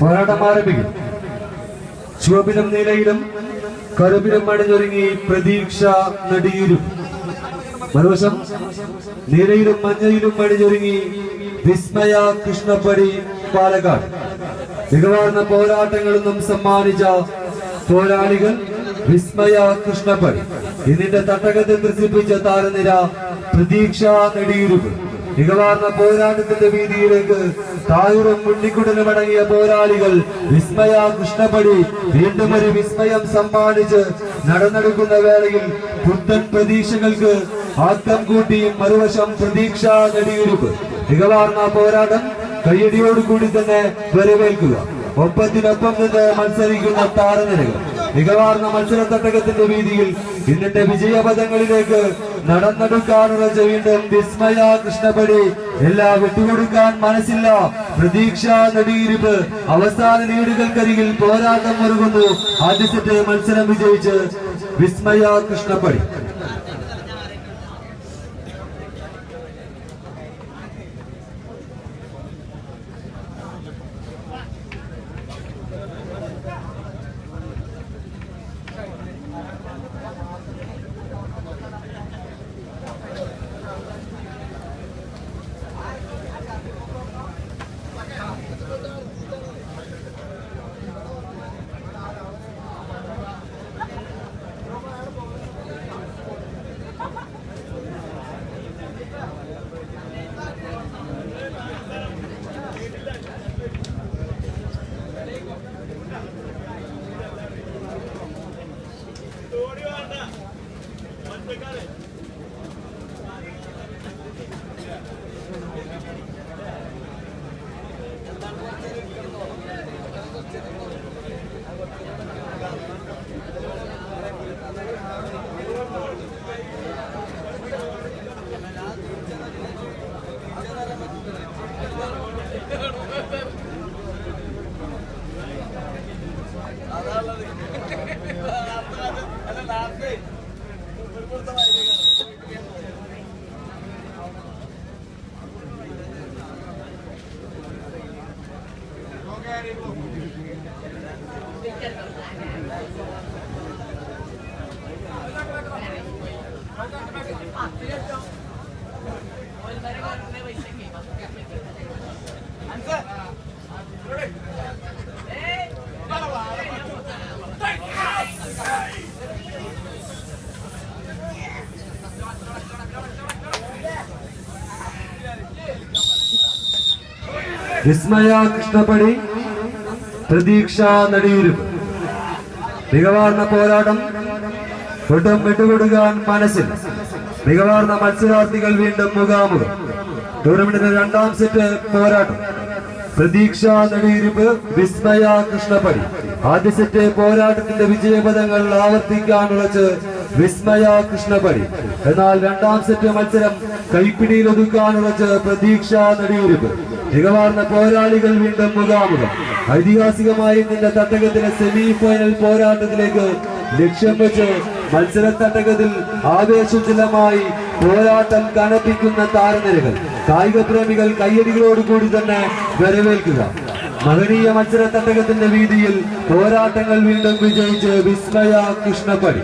പോരാട്ടം ആരംഭിക്കും. ചുവപ്പിലും നീലയിലും കറുപ്പിലും അണിഞ്ഞൊരുങ്ങി പ്രതീക്ഷ നടിയിലും. മറുവശം നീലയിലും മഞ്ഞയിലും അണിഞ്ഞൊരുങ്ങി വിസ്മയ കൃഷ്ണപ്പടി പാലക്കാട്. മികവാർന്ന പോരാട്ടങ്ങളൊന്നും സമ്മാനിച്ച പോരാളികൾ വിസ്മയ കൃഷ്ണപ്പൻ ഇതിന്റെ തട്ടകത്തിൽ ത്രസിപ്പിച്ച താരനിര പ്രതീക്ഷ നെടിയിരുപ്പ്. മികവാർന്ന പോരാട്ടത്തിന്റെ വീതിയിലേക്ക് തായൂറും മുന്നിക്കുടലും അടങ്ങിയ പോരാളികൾ വിസ്മയ കൃഷ്ണപടി വീണ്ടും ഒരു വിസ്മയം സമ്മാനിച്ച് നടന്നെടുക്കുന്ന വേളയിൽ പുത്തൻ പ്രതീക്ഷകൾക്ക് ആക്കം കൂട്ടിയും മറുവശം പ്രതീക്ഷ നെടിയിരുപ്പ്. മികവാർന്ന പോരാട്ടം കയ്യടിയോടുകൂടി തന്നെ വരവേൽക്കുക. ഒപ്പത്തിനൊപ്പം നിന്ന് മത്സരിക്കുന്ന താരനിരകൾ. മികവാർന്ന മത്സര തട്ടകത്തിന്റെ വീതിയിൽ ഇന്നത്തെ വിജയപഥങ്ങളിലേക്ക് നടന്നെടുക്കാനുള്ള വീണ്ടും വിസ്മയ കൃഷ്ണപടി. എല്ലാം വിട്ടുകൊടുക്കാൻ മനസ്സില്ല. പ്രതീക്ഷ നെടിയിരിപ്പ് അവസാന ലീഡുകൾക്കരികിൽ പോരാട്ടം ഒരുങ്ങുന്നു. ആദ്യ സെറ്റ് മത്സരം വിജയിച്ച് വിസ്മയ കൃഷ്ണപടി വിസ്മയ കൃഷ്ണപടി പ്രതീക്ഷ നടിയൂരും. മികവാർന്ന പോരാട്ടം ഒട്ടും വിട്ടുകൊടുക്കാൻ മനസ്സിൽ. മികവാർന്ന മത്സരാർത്ഥികൾ വീണ്ടും മുഖാമുഖം. ടൂർണമെന്റിന്റെ രണ്ടാം സെറ്റ് പോരാട്ടം. പ്രതീക്ഷ നടിയിരുപ്പ് വിസ്മയ കൃഷ്ണപടി ആദ്യ സെറ്റ് പോരാട്ടത്തിന്റെ വിജയപദങ്ങൾ ഉറച്ച് വിസ്മയ കൃഷ്ണപടി എന്നാൽ രണ്ടാം സെറ്റ് മത്സരം കൈപ്പിടിയിൽ ഒതുക്കാനുള്ളത് പ്രതീക്ഷ നടിയിരുപ്പ്. മികവാർന്ന പോരാളികൾ വീണ്ടും മുഖാമുഖം. ഐതിഹാസികമായി നിന്റെ തട്ടകത്തിലെ സെമി ഫൈനൽ പോരാട്ടത്തിലേക്ക് ലക്ഷ്യം വെച്ച് മത്സര തട്ടകത്തിൽ ആവേശജലമായി പോരാട്ടം കനപ്പിക്കുന്ന താരനിരകൾ. കായിക പ്രേമികൾ കയ്യടികളോടുകൂടി തന്നെ വരവേൽക്കുക. മഹനീയ മത്സര തട്ടകത്തിന്റെ വീതിയിൽ പോരാട്ടങ്ങൾ വീണ്ടും വിജയിച്ച് വിസ്മയ കൃഷ്ണപ്പടി.